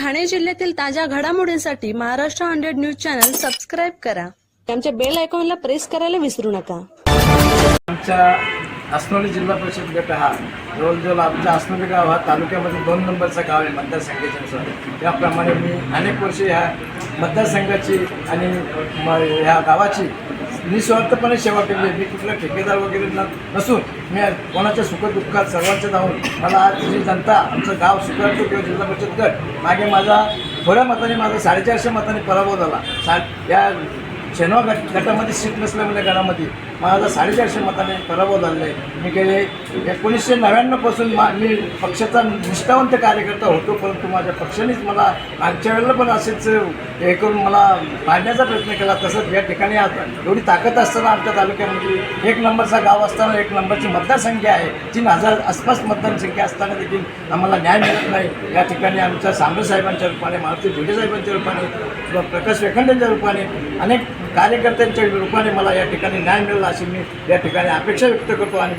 ठाणे जिल्ह्यातील ताज्या घडामोडींसाठी Maharashtra hundred news channel subscribe करा. आमच्या बेल आयकॉनला प्रेस करायला विसरू नका. आमच्या अस्नोली जिल्हा परिषद गट हा जवळजवळ आमच्या अस्नोली गाव हा तालुक्यामध्ये दोन नंबरचा गाव आहे मतदारसंघाच्यानुसार त्याप्रमाणे मी अनेक वर्षे ह्या मतदारसंघाची आणि ह्या गावाची निस्वार्थपणे सेवा केली आहे. मी कुठला ठेकेदार वगैरे नसून मी कोणाच्या सुखदुःखात सर्वांच्या जाऊन मला आज जी जनता आमचं गाव स्वीकारतो किंवा जिल्हा परिषद गट मागे माझा थोड्या मताने माझा साडेचारशे मताने पराभव झाला. सा या शेनवा गट गटामध्ये सीट नसल्यामुळे गटामध्ये माझा साडेचारशे मताने पराभव झालेला आहे. मी गेले एकोणीसशे नव्याण्णवपासून मा मी पक्षाचा निष्ठावंत कार्यकर्ता होतो परंतु माझ्या पक्षानेच मला मागच्या वेळेला पण असेच हे करून मला पाडण्याचा प्रयत्न केला. तसंच या ठिकाणी आता एवढी ताकद असताना आमच्या तालुक्यामध्ये एक नंबरचा गाव असताना एक नंबरची मतदारसंख्या आहे. तीन हजार आसपास मतदारसंख्या असताना देखील आम्हाला न्याय मिळत नाही. या ठिकाणी आमच्या सांबळे साहेबांच्या रूपाने मारुती भिडे साहेबांच्या रूपाने किंवा प्रकाश वेखंडेंच्या रूपाने अनेक कार्यकर्त्यांच्या रूपाने मला या ठिकाणी न्याय मिळाला. अशी मी या ठिकाणी अपेक्षा व्यक्त करतो आणि